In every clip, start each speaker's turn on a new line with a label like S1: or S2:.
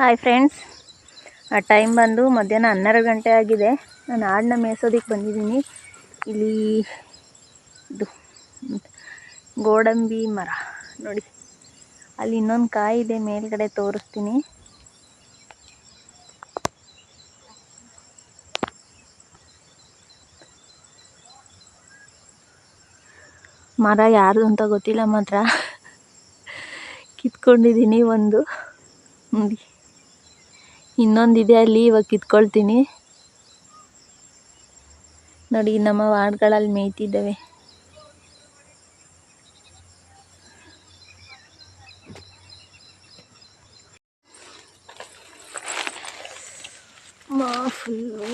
S1: Hi friends ಆ time ಬಂದು ಮಧ್ಯಾಹ್ನ ಹನ್ನೆರಡು ಗಂಟೆ ಆಗಿದೆ. ನಾನು ಆಡನ್ನ ಮೇಯಿಸೋದಕ್ಕೆ ಬಂದಿದ್ದೀನಿ. ಇಲ್ಲಿ ಇದು ಗೋಡಂಬಿ ಮರ. ನೋಡಿ, ಅಲ್ಲಿ ಇನ್ನೊಂದು ಕಾಯಿ ಇದೆ ಮೇಲ್ಗಡೆ ತೋರಿಸ್ತೀನಿ. ಮರ ಯಾರ್ದು ಅಂತ ಗೊತ್ತಿಲ್ಲ ಮಾತ್ರ. ಕಿತ್ಕೊಂಡಿದ್ದೀನಿ ಒಂದು. ನೋಡಿ. ಇನ್ನೊಂದಿದೆ ಅಲ್ಲಿ ಇವಾಗ ಕಿತ್ಕೊಳ್ತೀನಿ. ನೋಡಿ ನಮ್ಮ ವಾರ್ಡ್ಗಳಲ್ಲಿ ಮೇಯ್ತಿದ್ದಾವೆ. ಮಾ ಫುಲ್ಲು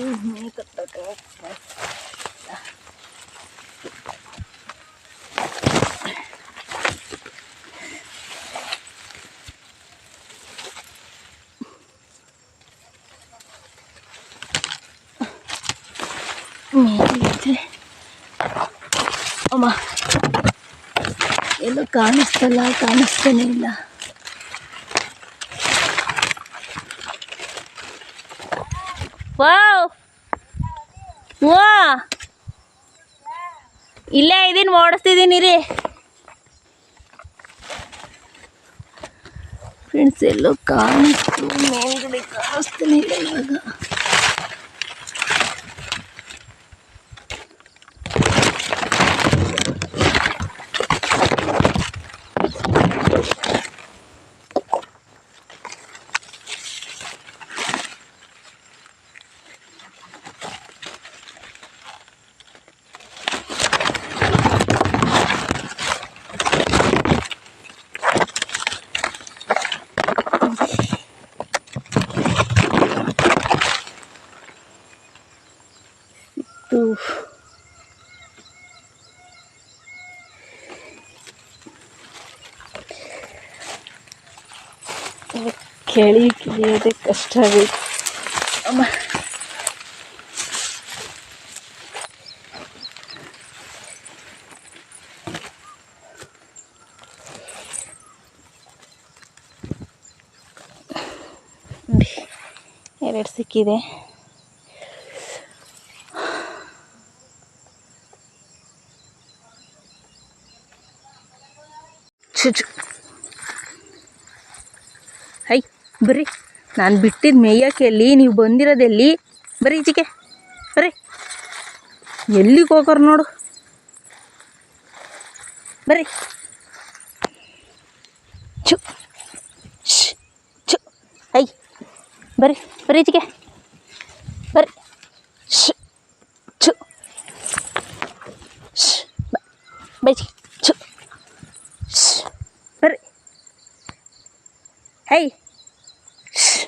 S1: ಮೇಯ್ತಿದೆ ಅಮ್ಮ, ಎಲ್ಲೂ ಕಾಣಿಸ್ತಲ್ಲ, ಕಾಣಿಸ್ತಾನೆ ಇಲ್ಲ. ವಾವ್. ವಾ. ಇಲ್ಲೇ ಇದೀನಿ ಓಡಿಸ್ತಿದ್ದೀನಿ ರೀ ಫ್ರೆಂಡ್ಸ್ ಎಲ್ಲೋ ಕಾಣಿಸ್ತು ಮೇಲ್ಗಡೆ ಕಾಣಿಸ್ತಾನೆ ಇಲ್ಲ ಇವಾಗ. ಇದು ಕೆಳಿ ಕಿಳಿಯೋದೇ ಕಷ್ಟ ಬೇಕು ಅಮ್ಮ. ನೋಡಿ, ಎರಡು ಸಿಕ್ಕಿದೆ. ಹೈ ಬರ್ರಿ ನಾನು ಬಿಟ್ಟಿದ್ದು ಮೇಯಕ್ಕೆ ಎಲ್ಲಿ ನೀವು ಬಂದಿರೋದೆಲ್ಲಿ ಬರ್ರಿ ಈಚೆಗೆ ಬರ್ರಿ ಎಲ್ಲಿಗೆ ಹೋಗೋರು ನೋಡು ಬರ್ರಿ ಚು ಚು ಹೈ ಬರ್ರಿ ಬರ್ರಿ ಈಚೆಗೆ ಬರ್ರಿ ಶ್, ಚು ಶ್, ಬ- ಬಾ ಈಚೆಗೆ. ಚು ಶ್, ಬರ್ರಿ ಹೈ ಶ್.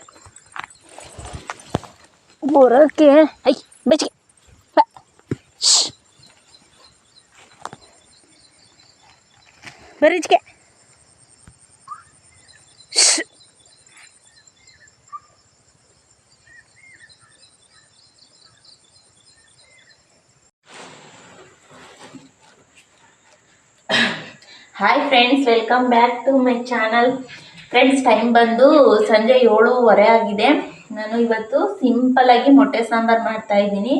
S1: ಬರೋಕೆ ಐ ಬೆಚ್ಚಿಗೆ ಬಾ. ಶ್. ಬರ್ರಿ ಈಚೆಗೆ ಶ್. Hi friends welcome back to my channel friends time ಬಂದು ಸಂಜೆ ಏಳುವರೆ ಆಗಿದೆ. ನಾನು ಇವತ್ತು ಸಿಂಪಲ್ಲಾಗಿ ಮೊಟ್ಟೆ ಸಾಂಬಾರು ಮಾಡ್ತಾ ಇದ್ದೀನಿ.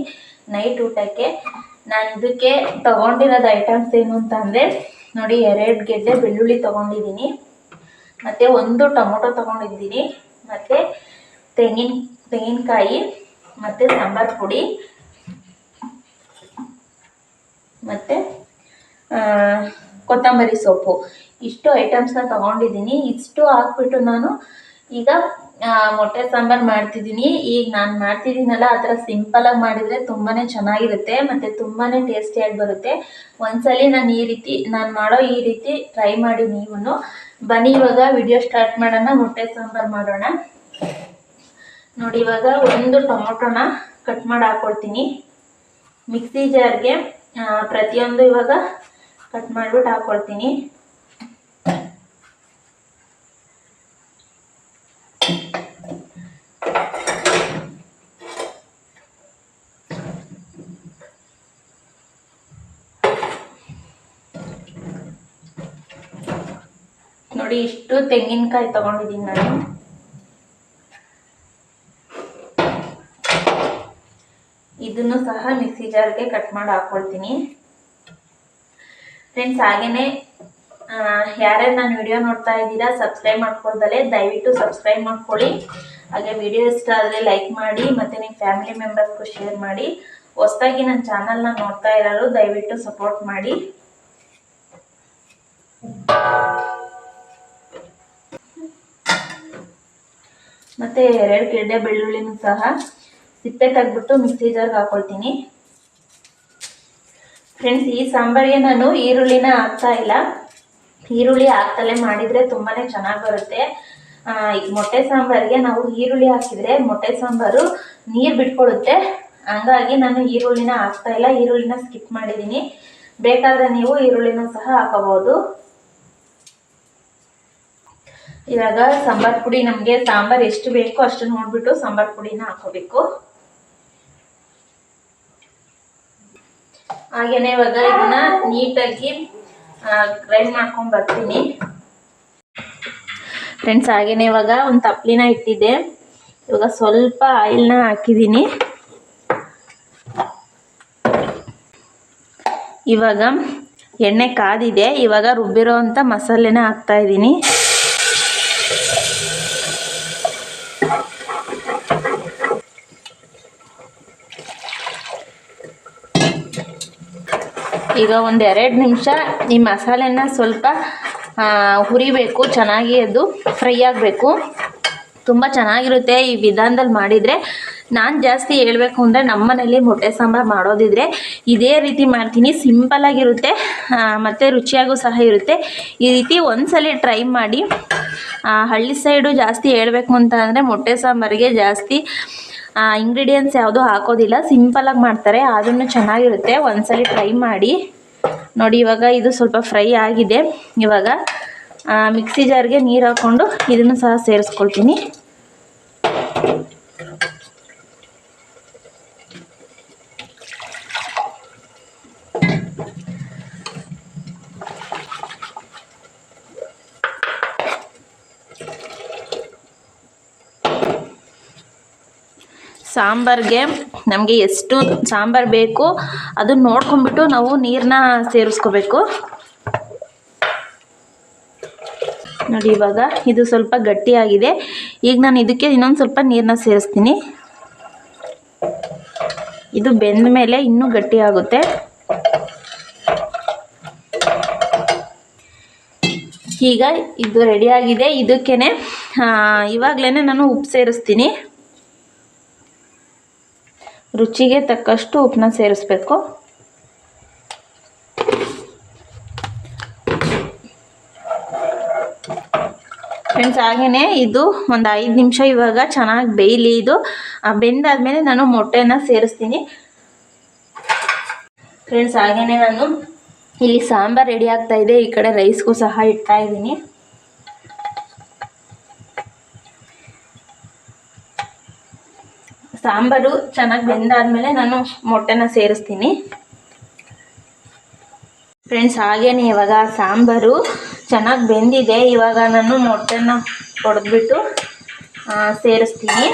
S1: ನೈಟ್ ಊಟಕ್ಕೆ. ನಾನು ಇದಕ್ಕೆ ತಗೊಂಡಿರೋದು ಐಟಮ್ಸ್ ಏನು ಅಂತ ಅಂದರೆ, ನೋಡಿ, ಎರಡು ಗೆಡ್ಡೆ ಬೆಳ್ಳುಳ್ಳಿ ತೊಗೊಂಡಿದ್ದೀನಿ. ಮತ್ತು ಒಂದು ಟೊಮೊಟೊ ತೊಗೊಂಡಿದ್ದೀನಿ. ಮತ್ತು ತೆಂಗಿನ, ತೆಂಗಿನಕಾಯಿ, ಮತ್ತು ಸಾಂಬಾರು ಪುಡಿ. ಮತ್ತು ಕೊತ್ತಂಬರಿ ಸೊಪ್ಪು. ಇಷ್ಟು ಐಟಮ್ಸ್ನ ತಗೊಂಡಿದ್ದೀನಿ. ಇಷ್ಟು ಹಾಕ್ಬಿಟ್ಟು ನಾನು ಈಗ ಮೊಟ್ಟೆ ಸಾಂಬಾರ್ ಮಾಡ್ತಿದ್ದೀನಿ. ಈಗ ನಾನು ಮಾಡ್ತಿದ್ದೀನಲ್ಲ ಆ ಥರ ಸಿಂಪಲಾಗಿ ಮಾಡಿದರೆ ತುಂಬಾ ಚೆನ್ನಾಗಿರುತ್ತೆ. ಮತ್ತು ತುಂಬಾ ಟೇಸ್ಟಿಯಾಗಿ ಬರುತ್ತೆ. ಒಂದ್ಸಲಿ ನಾನು ಈ ರೀತಿ, ನಾನು ಮಾಡೋ ಈ ರೀತಿ ಟ್ರೈ ಮಾಡಿ ನೀವು ಬನ್ನಿ ಇವಾಗ ವಿಡಿಯೋ ಸ್ಟಾರ್ಟ್ ಮಾಡೋಣ, ಮೊಟ್ಟೆ ಸಾಂಬಾರ್ ಮಾಡೋಣ. ನೋಡಿ, ಇವಾಗ ಒಂದು ಟೊಮೊಟೊನ ಕಟ್ ಮಾಡಿ ಹಾಕ್ಕೊಳ್ತೀನಿ ಮಿಕ್ಸಿ ಜಾರ್ಗೆ ಪ್ರತಿಯೊಂದು ಇವಾಗ ಕಟ್ ಮಾಡ್ಬಿಟ್ಟು ಹಾಕ್ಕೊಳ್ತೀನಿ ನೋಡಿ, ಇಷ್ಟು ತೆಂಗಿನಕಾಯಿ ತಗೊಂಡಿದ್ದೀನಿ ನಾನು. ಇದನ್ನು ಸಹ ಮಿಕ್ಸಿ ಜಾರ್ಗೆ ಕಟ್ ಮಾಡಿ ಹಾಕೊಳ್ತೀನಿ. ಫ್ರೆಂಡ್ಸ್, ಹಾಗೇನೆ ಯಾರ್ಯಾರು ನಾನು ವಿಡಿಯೋ ನೋಡ್ತಾ ಇದ್ದೀರಾ, ಸಬ್ಸ್ಕ್ರೈಬ್ ಮಾಡ್ಕೊಳ್ದಲೆ ದಯವಿಟ್ಟು ಸಬ್ಸ್ಕ್ರೈಬ್ ಮಾಡ್ಕೊಳ್ಳಿ. ಹಾಗೆ ವಿಡಿಯೋ ಇಷ್ಟ ಆದರೆ ಲೈಕ್ ಮಾಡಿ, ಮತ್ತು ನಿಮ್ಮ ಫ್ಯಾಮಿಲಿ ಮೆಂಬರ್ಸ್ಗೂ ಶೇರ್ ಮಾಡಿ. ಹೊಸದಾಗಿ ನನ್ನ ಚಾನಲ್ನ ನೋಡ್ತಾ ಇರೋರು ದಯವಿಟ್ಟು ಸಪೋರ್ಟ್ ಮಾಡಿ. ಮತ್ತು ಎರಡು ಗೆಡ್ಡೆ ಬೆಳ್ಳುಳ್ಳಿನೂ ಸಹ ಸಿಪ್ಪೆ ತೆಗ್ಬಿಟ್ಟು ಮಿಕ್ಸಿ ಜಾರ್ಗೆ ಹಾಕೊಳ್ತೀನಿ. ಫ್ರೆಂಡ್ಸ್ ಈ ಸಾಂಬಾರಿಗೆ ನಾನು ಈರುಳ್ಳಿನ ಹಾಕ್ತಾ ಇಲ್ಲ. ಈರುಳ್ಳಿ ಹಾಕ್ತಲೇ ಮಾಡಿದರೆ ತುಂಬಾ ಚೆನ್ನಾಗಿ ಬರುತ್ತೆ. ಮೊಟ್ಟೆ ಸಾಂಬಾರಿಗೆ ನಾವು ಈರುಳ್ಳಿ ಹಾಕಿದರೆ ಮೊಟ್ಟೆ ಸಾಂಬಾರು ನೀರು ಬಿಟ್ಕೊಡುತ್ತೆ ಹಂಗಾಗಿ ನಾನು ಈರುಳ್ಳಿನ ಹಾಕ್ತಾ ಇಲ್ಲ. ಈರುಳ್ಳಿನ ಸ್ಕಿಪ್ ಮಾಡಿದ್ದೀನಿ. ಬೇಕಾದರೆ ನೀವು ಈರುಳ್ಳಿನ ಸಹ ಹಾಕಬಹುದು. ಇವಾಗ ಸಾಂಬಾರ್ ಪುಡಿ ನಮಗೆ ಸಾಂಬಾರ್ ಎಷ್ಟು ಬೇಕೋ ಅಷ್ಟು ನೋಡ್ಬಿಟ್ಟು ಸಾಂಬಾರ್ ಪುಡಿನ ಹಾಕೋಬೇಕು ಹಾಗೇನೆ ಇವಾಗ ಇದನ್ನ ನೀಟಾಗಿ ಗ್ರೈಂಡ್ ಮಾಡ್ಕೊಂಡು ಬರ್ತೀನಿ. ಫ್ರೆಂಡ್ಸ್ ಹಾಗೇನೆ ಇವಾಗ ಒಂದು ತಪ್ಲಿನ ಇಟ್ಟಿದ್ದೆ. ಇವಾಗ ಸ್ವಲ್ಪ ಆಯಿಲ್ನ ಹಾಕಿದ್ದೀನಿ. ಇವಾಗ ಎಣ್ಣೆ ಕಾದಿದೆ. ಇವಾಗ ರುಬ್ಬಿರೋ ಅಂಥ ಮಸಾಲೆನ ಹಾಕ್ತಾ ಈಗ ಒಂದು ಎರಡು ನಿಮಿಷ ಈ ಮಸಾಲೆನ ಸ್ವಲ್ಪ ಹುರಿಬೇಕು, ಚೆನ್ನಾಗಿ ಅದು ಫ್ರೈ ಆಗಬೇಕು. ತುಂಬ ಚೆನ್ನಾಗಿರುತ್ತೆ ಈ ವಿಧಾನದಲ್ಲಿ ಮಾಡಿದರೆ. ನಾನು ಜಾಸ್ತಿ ಹೇಳಬೇಕು ಅಂದರೆ ನಮ್ಮನೇಲಿ ಮೊಟ್ಟೆ ಸಾಂಬಾರು ಮಾಡೋದಿದ್ರೆ ಇದೇ ರೀತಿ ಮಾಡ್ತೀನಿ. ಸಿಂಪಲಾಗಿರುತ್ತೆ ಮತ್ತು ರುಚಿಯಾಗೂ ಸಹ ಇರುತ್ತೆ. ಈ ರೀತಿ ಒಂದ್ಸಲ ಟ್ರೈ ಮಾಡಿ. ಹಳ್ಳಿ ಸೈಡು ಜಾಸ್ತಿ ಹೇಳಬೇಕು ಅಂತ ಅಂದರೆ ಮೊಟ್ಟೆ ಸಾಂಬಾರಿಗೆ ಜಾಸ್ತಿ ಇಂಗ್ರೀಡಿಯೆಂಟ್ಸ್ ಯಾವುದೂ ಹಾಕೋದಿಲ್ಲ. ಸಿಂಪಲಾಗಿ ಮಾಡ್ತಾರೆ. ಆದ್ರೂ ಚೆನ್ನಾಗಿರುತ್ತೆ. ಒಂದ್ಸಲಿ ಟ್ರೈ ಮಾಡಿ. ನೋಡಿ, ಇವಾಗ ಇದು ಸ್ವಲ್ಪ ಫ್ರೈ ಆಗಿದೆ. ಇವಾಗ ಮಿಕ್ಸಿ ಜಾರ್ಗೆ ನೀರು ಹಾಕ್ಕೊಂಡು ಇದನ್ನು ಸಹ ಸೇರಿಸ್ಕೊಳ್ತೀನಿ. ಸಾಂಬಾರ್ಗೆ ನಮಗೆ ಎಷ್ಟು ಸಾಂಬಾರು ಬೇಕು ಅದನ್ನ ನೋಡ್ಕೊಂಬಿಟ್ಟು ನಾವು ನೀರನ್ನ ಸೇರಿಸ್ಕೋಬೇಕು. ನೋಡಿ ಇವಾಗ ಇದು ಸ್ವಲ್ಪ ಗಟ್ಟಿಯಾಗಿದೆ. ಈಗ ನಾನು ಇದಕ್ಕೆ ಇನ್ನೊಂದು ಸ್ವಲ್ಪ ನೀರನ್ನ ಸೇರಿಸ್ತೀನಿ. ಇದು ಬೆಂದ ಮೇಲೆ ಇನ್ನೂ ಗಟ್ಟಿಯಾಗುತ್ತೆ. ಈಗ ಇದು ರೆಡಿಯಾಗಿದೆ ಇದಕ್ಕೇ ಇವಾಗಲೇ ನಾನು ಉಪ್ಪು ಸೇರಿಸ್ತೀನಿ. ರುಚಿಗೆ ತಕ್ಕಷ್ಟು ಉಪ್ಪನ್ನ ಸೇರಿಸ್ಬೇಕು. ಫ್ರೆಂಡ್ಸ್ ಹಾಗೆಯೇ ಇದು ಒಂದು ಐದು ನಿಮಿಷ ಇವಾಗ ಚೆನ್ನಾಗಿ ಬೇಯಲಿ ಇದು. ಬೆಂದಾದಮೇಲೆ ನಾನು ಮೊಟ್ಟೆನ ಸೇರಿಸ್ತೀನಿ. ಫ್ರೆಂಡ್ಸ್ ಹಾಗೆಯೇ ನಾನು ಇಲ್ಲಿ ಸಾಂಬಾರ್ ರೆಡಿ ಆಗ್ತಾಯಿದೆ ಈ ಕಡೆ ರೈಸ್ಗೂ ಸಹ ಇಡ್ತಾ ಇದ್ದೀನಿ. ಸಾಂಬಾರು ಚೆನ್ನಾಗಿ ಬೆಂದಾದ್ಮೇಲೆ ನಾನು ಮೊಟ್ಟೆನ ಸೇರಿಸ್ತೀನಿ. ಫ್ರೆಂಡ್ಸ್ ಹಾಗೇನೆ ಇವಾಗ ಸಾಂಬಾರು ಚೆನ್ನಾಗಿ ಬೆಂದಿದೆ. ಇವಾಗ ನಾನು ಮೊಟ್ಟೆನ ಹೊಡೆದ್ಬಿಟ್ಟು ಸೇರಿಸ್ತೀನಿ.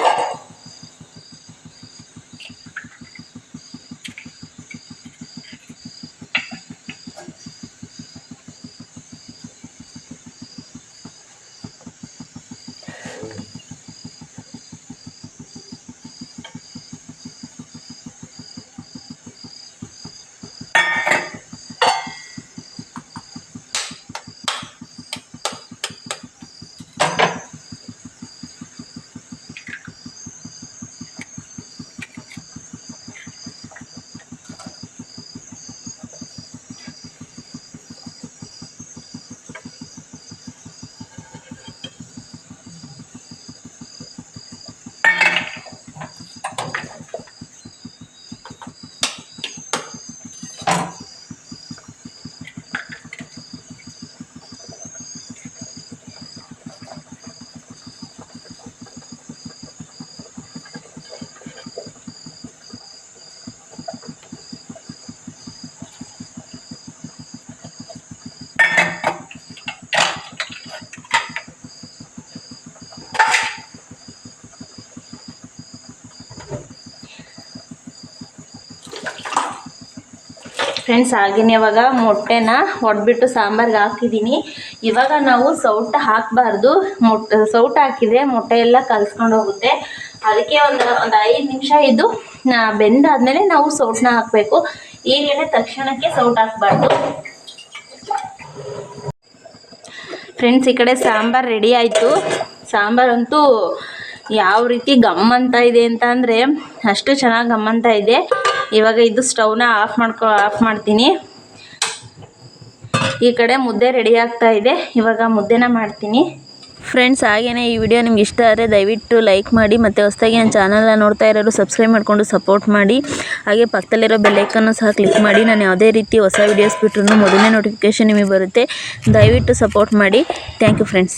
S1: ಫ್ರೆಂಡ್ಸ್ ಆಗಿನ ಇವಾಗ ಮೊಟ್ಟೆನ ಒಡ್ಬಿಟ್ಟು ಸಾಂಬಾರ್ಗೆ ಹಾಕಿದ್ದೀನಿ ಇವಾಗ ನಾವು ಸೌಟ ಹಾಕಬಾರ್ದು. ಮೊಟ್ಟೆ ಸೌಟ್ ಹಾಕಿದರೆ ಮೊಟ್ಟೆ ಎಲ್ಲ ಕಲ್ಸ್ಕೊಂಡು ಹೋಗುತ್ತೆ. ಅದಕ್ಕೆ ಒಂದು ಒಂದು ಐದು ನಿಮಿಷ ಇದು ಬೆಂದಾದ್ಮೇಲೆ ನಾವು ಸೌಟನ್ನ ಹಾಕಬೇಕು. ಈಗಲೇ ತಕ್ಷಣಕ್ಕೆ ಸೌಟ್ ಹಾಕಬಾರ್ದು. ಫ್ರೆಂಡ್ಸ್ ಈ ಕಡೆ ಸಾಂಬಾರು ರೆಡಿ ಆಯಿತು. ಸಾಂಬಾರಂತೂ ಯಾವ ರೀತಿ ಗಮ್ಮಂತ ಇದೆ ಅಂತ ಅಷ್ಟು ಚೆನ್ನಾಗಿ ಗಮ್ಮಂತ ಇದೆ. ಇವಾಗ ಇದು ಸ್ಟವ್ನ ಆಫ್ ಮಾಡ್ಕೊ, ಆಫ್ ಮಾಡ್ತೀನಿ. ಈ ಕಡೆ ಮುದ್ದೆ ರೆಡಿ ಆಗ್ತಾ ಇದೆ. ಇವಾಗ ಮುದ್ದೆನ ಮಾಡ್ತೀನಿ.
S2: ಫ್ರೆಂಡ್ಸ್ ಹಾಗೇ ಈ ವಿಡಿಯೋ ನಿಮ್ಗೆ ಇಷ್ಟ ಆದರೆ ದಯವಿಟ್ಟು ಲೈಕ್ ಮಾಡಿ, ಮತ್ತು ಹೊಸದಾಗಿ ನನ್ನ ಚಾನಲ್ನ ನೋಡ್ತಾ ಇರೋರು ಸಬ್ಸ್ಕ್ರೈಬ್ ಮಾಡಿಕೊಂಡು ಸಪೋರ್ಟ್ ಮಾಡಿ. ಹಾಗೆ ಪಕ್ಕದಲ್ಲಿರೋ ಬೆಲ್ಲೈಕನ್ನು ಸಹ ಕ್ಲಿಕ್ ಮಾಡಿ. ನಾನು ಯಾವುದೇ ರೀತಿ ಹೊಸ ವೀಡಿಯೋಸ್ ಬಿಟ್ಟರೂ ಮೊದಲನೇ ನೋಟಿಫಿಕೇಷನ್ ನಿಮಗೆ ಬರುತ್ತೆ. ದಯವಿಟ್ಟು ಸಪೋರ್ಟ್ ಮಾಡಿ. Thank you friends